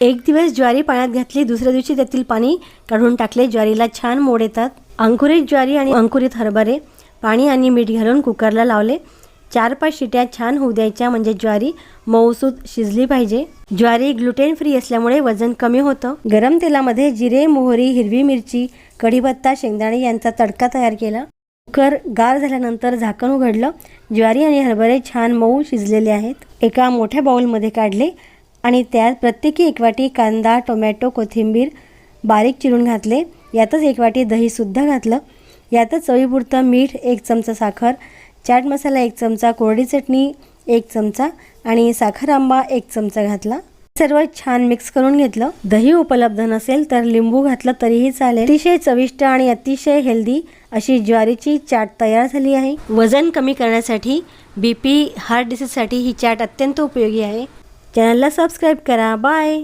एक दिवस ज्वारी पाण्यात घातली दुसऱ्या दिवशी त्यातील पाणी काढून टाकले. ज्वारीला छान मोड येतात. अंकुरित ज्वारी आणि अंकुरित हरभरे पाणी आणि मीठ घालून कुकरला लावले. चार पाच शिट्या छान होऊ द्यायच्या म्हणजे ज्वारी मऊसूत शिजली पाहिजे. ज्वारी ग्लुटेन फ्री असल्यामुळे वजन कमी होतं. गरम तेलामध्ये जिरे मोहरी हिरवी मिरची कढीपत्ता शेंगदाणे यांचा तडका तयार केला. कुकर गार झाल्यानंतर झाकण उघडलं. ज्वारी आणि हरभरे छान मऊ शिजलेले आहेत. एका मोठ्या बाऊलमध्ये काढले. आणि त्यात प्रत्येकी एक वाटी कांदा टोमॅटो कोथिंबीर बारीक चिरून घातले. यातच एक वाटी दहीसुद्धा घातलं. यातच चवीपुरतं मीठ एक चमचा साखर चाट मसाला एक चमचा कोरडी चटणी एक चमचा आणि साखर आंबा एक चमचा घातला. सर्व छान मिक्स करून घेतलं. दही उपलब्ध नसेल तर लिंबू घातलं तरीही चालेल. अतिशय चविष्ट आणि अतिशय हेल्दी अशी ज्वारीची चाट तयार झाली आहे. वजन कमी करण्यासाठी बी पी हार्ट डिसीजसाठी ही चाट अत्यंत उपयोगी आहे. चॅनलला सबस्क्राईब करा। बाय।